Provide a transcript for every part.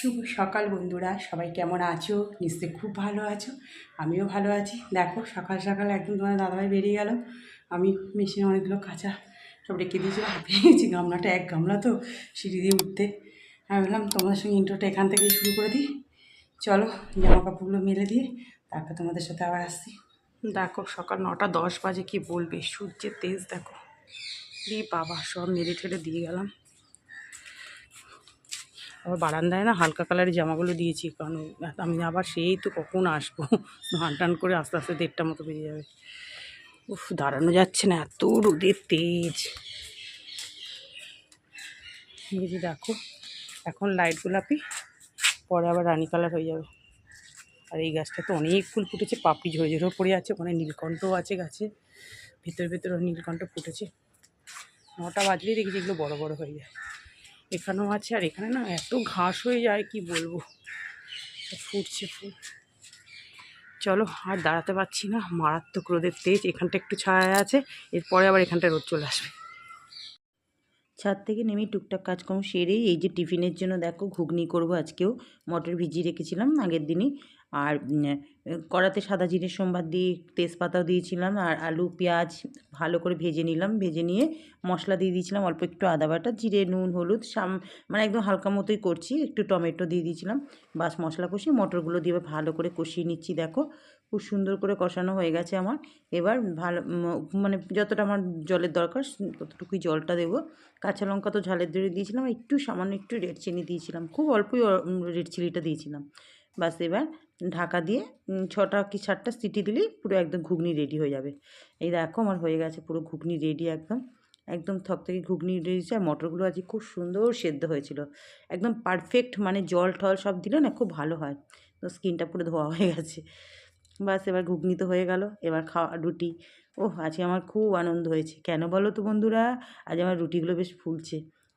শুভ সকাল বন্ধুরা, সবাই কেমন আছো? নিশ্চয়ই খুব ভালো আছো, আমিও ভালো আছি। দেখো, সকাল সকাল একদম তোমার দাদাভাই বেরিয়ে গেল। আমি মেশিনে অনেকগুলো কাঁচা সব রেখে দিয়েছি হাঁপিয়ে গামলাটা এক গামলা তো, সিঁড়ি দিয়ে উঠতে। আমি বললাম তোমাদের সঙ্গে ইন্ট্রোটা এখান থেকেই শুরু করে দিই। চলো জামা কাপড়গুলো মেলে দিয়ে তারপর তোমাদের সাথে আবার আসছি। দেখো, সকাল নটা দশ বাজে, কি বলবে? সূর্যের তেজ, দেখো। রে বাবা, সব মেরে ঠেলে দিয়ে গেলাম। আবার বারান্দায় না হালকা কালারের জামাগুলো দিয়েছি, কারণ আমি আবার সেই তো কখন আসব? হান টান করে আস্তে আস্তে দেড়টা মতো বেরিয়ে যাবে। উফ, দাঁড়ানো যাচ্ছে না, এত রোদের তেজ। এই যে দেখো, এখন লাইট গোলাপি, পরে আবার রানি কালার হয়ে যাবে। আর এই গাছটা তো অনেক ফুল ফুটেছে, পাপড়ি ঝরে ঝরে পড়ে আছে, ওখানে নীলকণ্ঠও আছে গাছে। ভেতরে ভেতরে নীলকণ্ঠ ফুটেছে। নটা বাজলেই দেখি যেগুলো বড় বড় হয়ে যায়। এখানেও আছে আর এখানে না এত ঘাস হয়ে যায়, কি বলব? ফুটছে ফুল। চলো, আর দাঁড়াতে পারছি না। মারাত্মক রোদের তেজ। এখানটা একটু ছায়া আছে। এরপরে আবার এখানটা রোদ চলে আসবে। ছাদ থেকে নেমে টুকটাক কাজকর্ম সেরেই এই যে টিফিনের জন্য দেখো, ঘুগনি করব আজকেও। মটর ভিজিয়ে রেখেছিলাম আগের দিনই। আর কড়াতে সাদা জিরে সোমবার দিয়ে তেজপাতাও দিয়েছিলাম, আর আলু, পেঁয়াজ ভালো করে ভেজে নিলাম, ভেজে নিয়ে মশলা দিয়ে দিয়েছিলাম, অল্প একটু আদা বাটা, জিরে, নুন, হলুদ, সাম মানে একদম হালকা মতোই করছি, একটু টমেটো দিয়ে দিয়েছিলাম বাস মশলা কষিয়ে মটরগুলো দিয়ে ভালো করে কষিয়ে নিচ্ছি, দেখো খুব সুন্দর করে কষানো হয়ে গেছে আমার, এবার ভালো মানে যতটা আমার জলের দরকার ততটুকুই জলটা দেবো, কাঁচা লঙ্কা তো ঝালের দড়ি দিয়েছিলাম, একটু সামান্য একটু রেড চিনি দিয়েছিলাম, খুব অল্পই রেড চিলিটা দিয়েছিলাম বাস এবার ঢাকা দিয়ে ছটা কি সাতটা সিটি দিলেই পুরো একদম ঘুগনি রেডি হয়ে যাবে। এই দেখো আমার হয়ে গেছে পুরো ঘুগনি রেডি একদম। একদম থকথকে ঘুগনি রেডি আর মটরগুলো আজকে খুব সুন্দর সেদ্ধ হয়েছিল। একদম পারফেক্ট মানে জল টল সব দিলে না খুব ভালো হয়। তো স্কিনটা পুরো ধোয়া হয়ে গেছে। বাস এবার ঘুগনি তো হয়ে গেল, এবার খাওয়া রুটি। ও আজকে আমার খুব আনন্দ হয়েছে। কেন বলো তো বন্ধুরা? আজ আমার রুটিগুলো বেশ ফুলছে।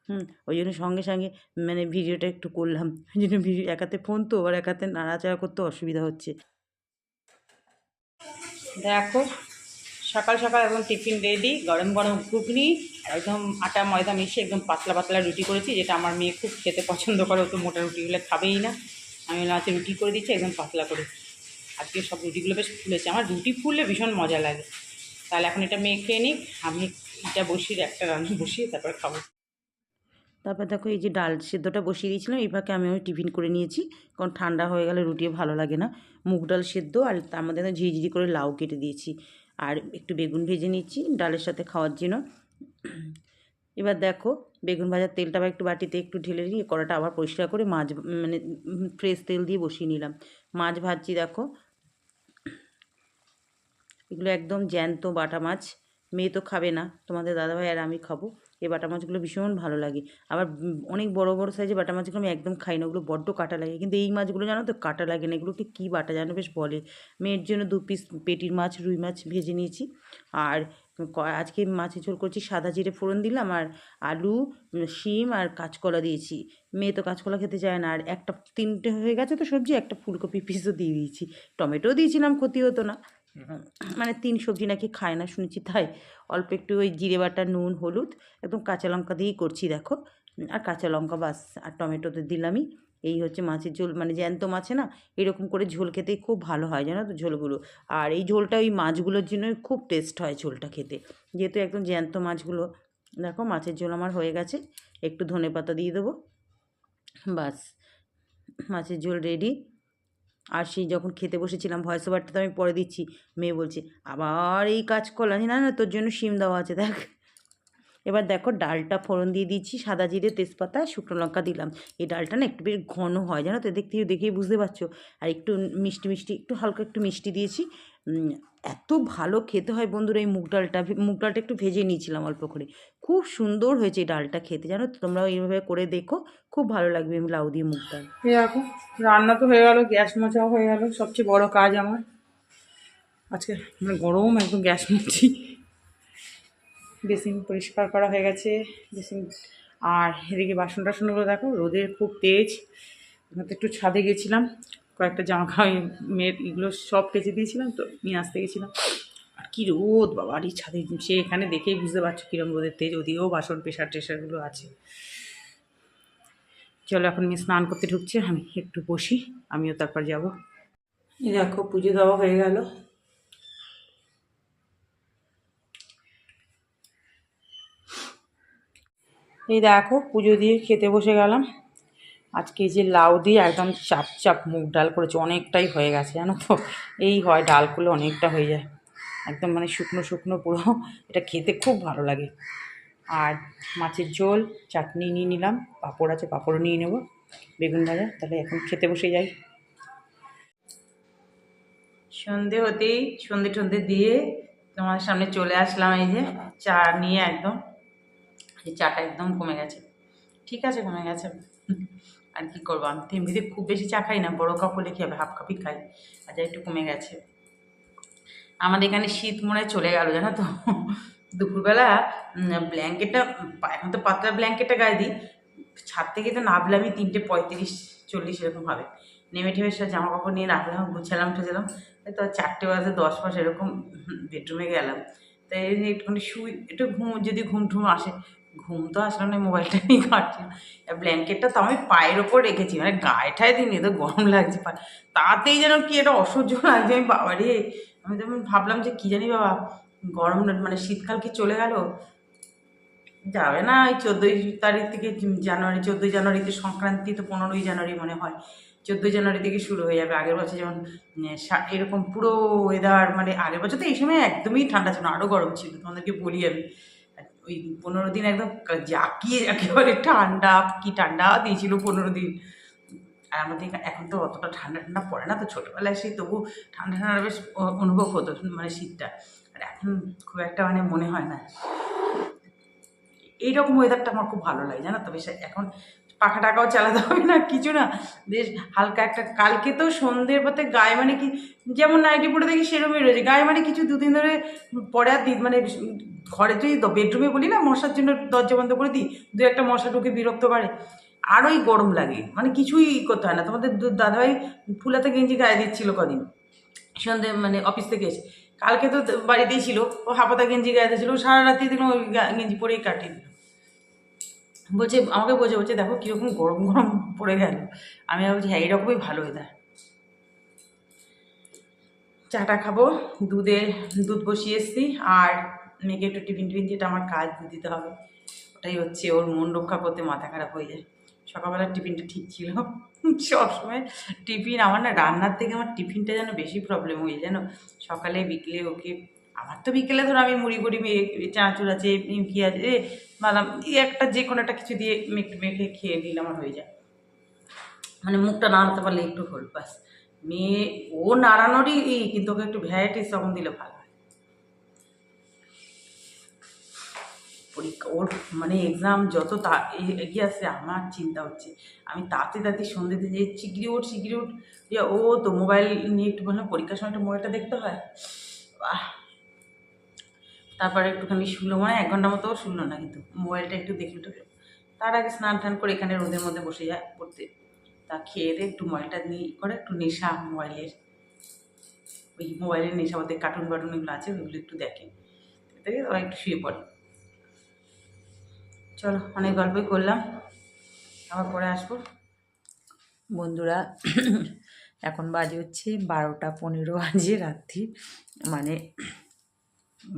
হুম, ওই জন্য সঙ্গে সঙ্গে মানে ভিডিওটা একটু করলাম। ওই জন্য ভিডিও এক হাতে ফোন তো আর এক হাতে নাড়াচাড়া করতে অসুবিধা হচ্ছে। দেখো, সকাল সকাল একদম টিফিন রেডি গরম গরম ঘুগনি, একদম আটা, ময়দা মিশিয়ে একদম পাতলা পাতলা রুটি করেছি, যেটা আমার মেয়ে খুব খেতে পছন্দ করে তো মোটা রুটি হলে খাবেই না। আমি বললাম আজকে রুটি করে দিচ্ছি, একদম পাতলা করে। আজকে সব রুটিগুলো বেশ ফুলেছে। আমার রুটি ফুললে ভীষণ মজা লাগে। তাহলে এখন এটা মেয়ে খেয়ে নিক আমি এটা বসিয়ে, একটা রান্না বসিয়ে তারপরে খাব। তারপর দেখো এই যে ডাল সেদ্ধটা বসিয়ে দিয়েছিলাম, এই ফাঁকে আমি ওই টিফিন করে নিয়েছি। কারণ ঠান্ডা হয়ে গেলে রুটিও ভালো লাগে না। মুগ ডাল সেদ্ধ আর তার মধ্যে ঝিরিঝিরি করে লাউ কেটে দিয়েছি। আর একটু বেগুন ভেজে নিচ্ছি ডালের সাথে খাওয়ার জন্য। এবার দেখো বেগুন ভাজার তেলটা আবার একটু বাটিতে একটু ঢেলে দিয়ে কড়াটা আবার পরিষ্কার করে মাছ মানে ফ্রেশ তেল দিয়ে বসিয়ে নিলাম। মাছ ভাজছি দেখো। এগুলো একদম জ্যান্ত বাটা মাছ, মেয়ে তো খাবে না। তোমাদের দাদাভাই আর আমি খাব। এই বাটা মাছগুলো ভীষণ ভালো লাগে। আবার অনেক বড় বড় সাইজে বাটা মাছগুলো আমি একদম খাই না, ওগুলো বড্ড কাটা লাগে। কিন্তু এই মাছগুলো জানো তো কাটা লাগে না এগুলোকে কী বাটা জানো বেশ বলে। মেয়ের জন্য দু পিস পেটির মাছ, রুই মাছ ভেজে নিয়েছি। আর আজকে মাছের ঝোল করছি সাদা জিরে ফোড়ন দিলাম আর আলু, শিম আর কাঁচকলা দিয়েছি। মেয়ে তো কাঁচকলা খেতে চায় না, আর একটা তিনটে হয়ে গেছে তো সবজি, একটা ফুলকপি পিসও দিয়ে দিয়েছি। টমেটোও দিয়েছিলাম, ক্ষতি হতো না। মানে তিন সবজি নাকি খায় না শুনেছি, তাই অল্প একটু ওই জিরে বাটা, নুন, হলুদ, একদম কাঁচা লঙ্কা দিয়েই করছি, দেখো। আর কাঁচা লঙ্কা বাস, আর টমেটো তো দিলামই। এই হচ্ছে মাছের ঝোল মানে জ্যান্ত মাছে না, এরকম করে ঝোল খেতেই খুব ভালো হয়, জানো তো ঝোলগুলো। আর এই ঝোলটা ওই মাছগুলোর জন্য খুব টেস্ট হয় ঝোলটা খেতে। যেহেতু একদম জ্যান্ত মাছগুলো, দেখো মাছের ঝোল আমার হয়ে গেছে, একটু ধনে পাতা দিয়ে দেবো। বাস, মাছের ঝোল রেডি আর সেই যখন খেতে বসেছিলাম ভয়েস ওভারটা তো আমি পরে দিচ্ছি। মেয়ে বলছে, আবার এই কাজ করলাম না না, তোর জন্য সিম দেওয়া আছে, দেখ। এবার দেখো ডালটা ফোড়ন দিয়ে দিচ্ছি, সাদা জিরে তেজপাতা, শুকনো লঙ্কা দিলাম। এই ডালটা না একটু বেশ ঘন হয়, জানো তো? দেখতে দেখেই বুঝতে পারছ। আর একটু মিষ্টি মিষ্টি, একটু হালকা একটু মিষ্টি দিয়েছি। এত ভালো খেতে হয় বন্ধুরা এই মুগ ডালটা। মুগ ডালটা একটু ভেজে নিয়েছিলাম অল্প করে। খুব সুন্দর হয়েছে এই ডালটা খেতে, জানো? তোমরাও এইভাবে করে দেখো, খুব ভালো লাগবে আমি লাউ দিয়ে মুগ ডাল। দেখো, রান্না তো হয়ে গেল, গ্যাস মোছাও হয়ে গেল সবচেয়ে বড় কাজ আমার। আজকে মানে গরম, একদম গ্যাস মুছছি বেসিন পরিষ্কার করা হয়ে গেছে, বেসিন। আর এদিকে বাসন টাসনগুলো দেখো, রোদের খুব তেজ। একটু ছাদে গেছিলাম কয়েকটা জামা খাওয়া মেয়ের এগুলো সব কেচে দিয়েছিলাম তো, নিয়ে আসতে গেছিলাম। আর কী রোদ বাবা, আর ছাদে সে এখানে দেখেই বুঝতে পারছ কীরকম রোদের তেজ, ওদিকেও বাসন প্রেশার টেশারগুলো আছে। চলো এখন মেয়ে স্নান করতে ঢুকছে, আমি একটু বসি, আমিও তারপর যাব। এই দেখো, পুজো দেওয়া হয়ে গেল। এই দেখো, পুজো দিয়ে খেতে বসে গেলাম। আজকে যে লাউ দিয়ে একদম চাপ চাপ মুগ ডাল করেছে, অনেকটাই হয়ে গেছে, জানো তো? এই হয় ডাল করলে অনেকটা হয়ে যায়। একদম মানে শুকনো শুকনো পুরো, এটা খেতে খুব ভালো লাগে। আর মাছের ঝোল, চাটনি নিয়ে নিলাম, পাঁপড় আছে, পাঁপড়ও নিয়ে নেব। বেগুন ভাজা, তাহলে এখন খেতে বসে যাই। সন্ধে হতেই, সন্ধে টন্ধে দিয়ে তোমার সামনে চলে আসলাম এই যে চা নিয়ে একদম। এই চাটা একদম কমে গেছে। ঠিক আছে, কমে গেছে। আর কি করব? আমি তো এমনিতে খুব বেশি চা খাই না, বড় কাপ হলে কী হবে? হাফ কাপই খাই। আজ একটু কমে গেছে। আমাদের এখানে শীত মনে চলে গেল, জানো তো? দুপুরবেলা ব্ল্যাঙ্কেটটা এখন তো পাতলা ব্ল্যাঙ্কেটটা গায়ে দিই। ছাদ থেকে তো নামলাম আমি তিনটে পঁয়ত্রিশ, চল্লিশ এরকম হবে। নেমে ঠেমে সব জামা কাপড় নিয়ে রাখলাম গুছালাম টুছালাম তো চারটে বাজে, দশ পাঁচ এরকম বেডরুমে গেলাম। তাই একটুখানি শুই, একটু ঘুম, যদি ঘুম ঠুম আসে ঘুম তো আসলো না মোবাইলটা নিয়ে কাটছিলাম। আর ব্ল্যাঙ্কেটটা তো আমি পায়ের ওপর রেখেছি মানে গায়ে ঠায় দিন তো গরম লাগছে পা তাতেই যেন কি এটা অসহ্য লাগছে, আমি বাবারে, আমি তখন ভাবলাম যে কী জানি বাবা, গরম মানে শীতকাল কি চলে গেল? যাবে না ওই চোদ্দোই তারিখ থেকে জানুয়ারি, চোদ্দোই জানুয়ারিতে সংক্রান্তি তো পনেরোই জানুয়ারি মনে হয়। চোদ্দোই জানুয়ারি থেকে শুরু হয়ে যাবে, আগের বছর যেমন এরকম পুরো ওয়েদার মানে আগের বছর তো এই সময় একদমই ঠান্ডা ছিল আরও গরম ছিল, তোমাদেরকে বলি আমি। ওই পনেরো দিন একদম জাকিয়ে একেবারে ঠান্ডা, কি ঠান্ডা দিয়েছিল পনেরো দিন। আর আমাদের এখা- এখন তো অতটা ঠান্ডা ঠান্ডা পড়ে না তো ছোটোবেলায় সেই তবু ঠান্ডা ঠান্ডা বেশ অনুভব হতো মানে শীতটা। আর এখন খুব একটা মানে মনে হয় না। এইরকম ওয়েদারটা আমার খুব ভালো লাগে জানো তো বেশ। এখন পাখা টাকাও চালাতে হবে না, কিছু না। বেশ, হালকা একটা, কালকে তো সন্ধ্যের পথে গায়ে মানে কি, যেমন নাইটি পরে দেখি সেরকমই রয়েছে। গায়ে মানে কিছু দুদিন ধরে পরে আর দি মানে ঘরে যদি বেডরুমে বলি না, মশার জন্য দরজা বন্ধ করে দিই, দু একটা মশা ঢুকে বিরক্ত করে। আরোই গরম লাগে মানে কিছুই করতে হয় না। তোমাদের দাদাভাই ফুলাতে গেঞ্জি গায়ে দিচ্ছিল কদিন সন্ধে মানে অফিস থেকে এসে। কালকে তো বাড়িতেই ছিল, ও হাফাতা গেঞ্জি গায়ে দিয়েছিল সারা রাত্রি দিন ওই গেঞ্জি পরেই কাটিয়ে দিল। বলছে, আমাকে বলছে বলছে, দেখো কীরকম গরম গরম পড়ে গেল। আমি ভাবছি হ্যাঁ এইরকমই ভালো ওয়েদার চাটা খাব, দুধে দুধ বসিয়ে এসছি, আর মেয়েকে একটু টিফিন টিফিন যেটা আমার কাজ দিতে হবে। ওটাই হচ্ছে, ওর মন রক্ষা করতে মাথা খারাপ হয়ে যায়। সকালবেলার টিফিনটা ঠিক ছিল। সবসময় টিফিন, আমার না রান্নার থেকে আমার টিফিনটা যেন বেশি প্রবলেম হয়ে জানো? সকালে, বিকেলে ওকে আমার তো বিকেলে ধরো আমি মুড়ি গুড়ি মেয়ে চানাচুর আছে নিমকি আছে এই একটা যে কোনো একটা কিছু দিয়ে মেখে মেখে খেয়ে নিলে আমার হয়ে যায়। মানে মুখটা নাড়াতে পারলে একটু হল বাস মেয়ে ও নাড়ানোরই ই, কিন্তু ওকে একটু ভ্যারাইটিস রকম দিলে ভালো হয়। পরীক্ষা ওর মানে এক্সাম যত তা এগিয়ে আসছে আমার চিন্তা হচ্ছে। আমি তাতে তাতে সন্ধ্যেতে যে চিগড়ি ওঠ চিগড়ি দিয়ে ও তো মোবাইল নিয়ে একটু বললাম পরীক্ষার সময় একটু মোবাইলটা দেখতে হয়। বাহ। তারপরে একটুখানি শুনলো মানে এক ঘণ্টা মতো শুনলো না কিন্তু, মোবাইলটা একটু দেখল টেখলো তার আগে স্নান টান করে এখানে রোদের মধ্যে বসে যায় পড়তে। তা খেয়ে দিয়ে একটু মোবাইলটা নিয়ে করে, একটু নেশা মোবাইলের। ওই মোবাইলের নেশা মধ্যে কার্টুন বাটুন এগুলো আছে, ওইগুলো একটু দেখে। দেখে তারপর একটু শুয়ে পড়ে। চলো, অনেক গল্পই করলাম। আবার পরে আসব। বন্ধুরা, এখন বাজে হচ্ছে বারোটা পনেরো বাজে রাত্রি। মানে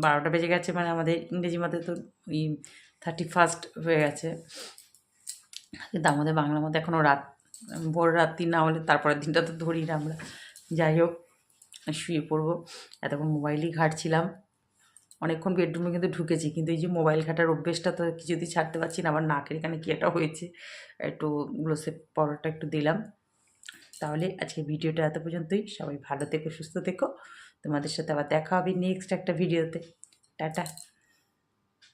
বারোটা বেজে গেছে মানে আমাদের ইংরেজি মতে তো ওই থার্টি ফার্স্ট হয়ে গেছে। কিন্তু আমাদের বাংলা মধ্যে এখনও রাত, ভোর রাত্রি না হলে তারপরের দিনটা তো ধরি না আমরা। যাই হোক, শুয়ে পড়ব। এতক্ষণ মোবাইলই ঘাটছিলাম। অনেকক্ষণ বেডরুমে কিন্তু ঢুকেছি, কিন্তু এই যে মোবাইল ঘাটার অভ্যেসটা তো কিছুতেই ছাড়তে পারছি না। আমার নাকের এখানে কি একটা হয়েছে, একটু গ্লোসে পাউডারটা একটু দিলাম। তাহলে আজকে ভিডিওটা এত পর্যন্তই। সবাই ভালো থেকো, সুস্থ থেকো। তোমাদের সাথে আবার দেখা হবে নেক্সট একটা ভিডিওতে টাটা।